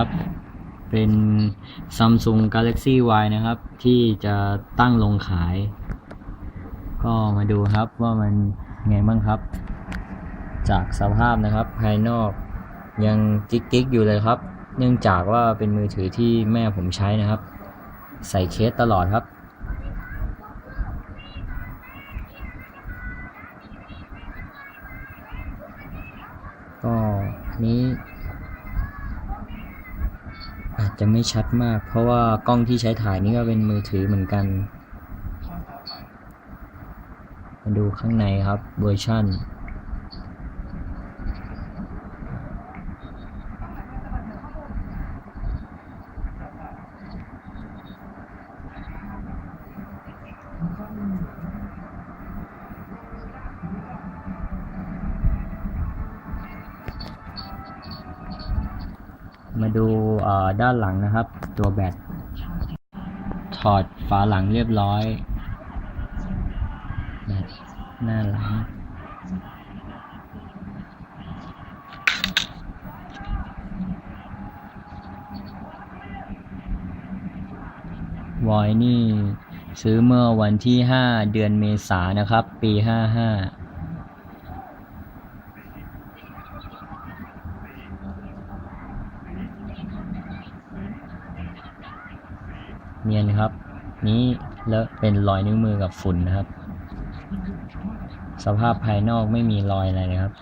ครับ เป็น Samsung Galaxy Y นะครับ ที่จะตั้งลงขาย ก็มาดูครับว่ามันไงบ้างครับ จากสภาพนะครับ ภายนอกยังกิ๊กๆอยู่เลยครับ เนื่องจากว่าเป็นมือถือที่แม่ผมใช้นะครับ ใส่เคสตลอดครับก็นี้ อาจจะไม่ชัดมาก เพราะว่ากล้องที่ใช้ถ่ายนี่ก็เป็นมือถือเหมือนกัน มาดูข้างในครับเวอร์ชัน มาดูด้านหลังนะครับ ตัวแบตถอดฝาหลังเรียบร้อยแบตหน้าหลัง วอยนี่ ซื้อเมื่อวันที่ 5 เดือนเมษายนนะครับ ปี 55 เนียนครับ นี้แล้วเป็นรอยนิ้วมือกับฝุ่นนะครับ สภาพภายนอกไม่มีรอยอะไรเลยครับ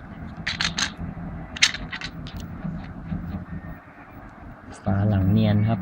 ฝาหลังเนียนครับ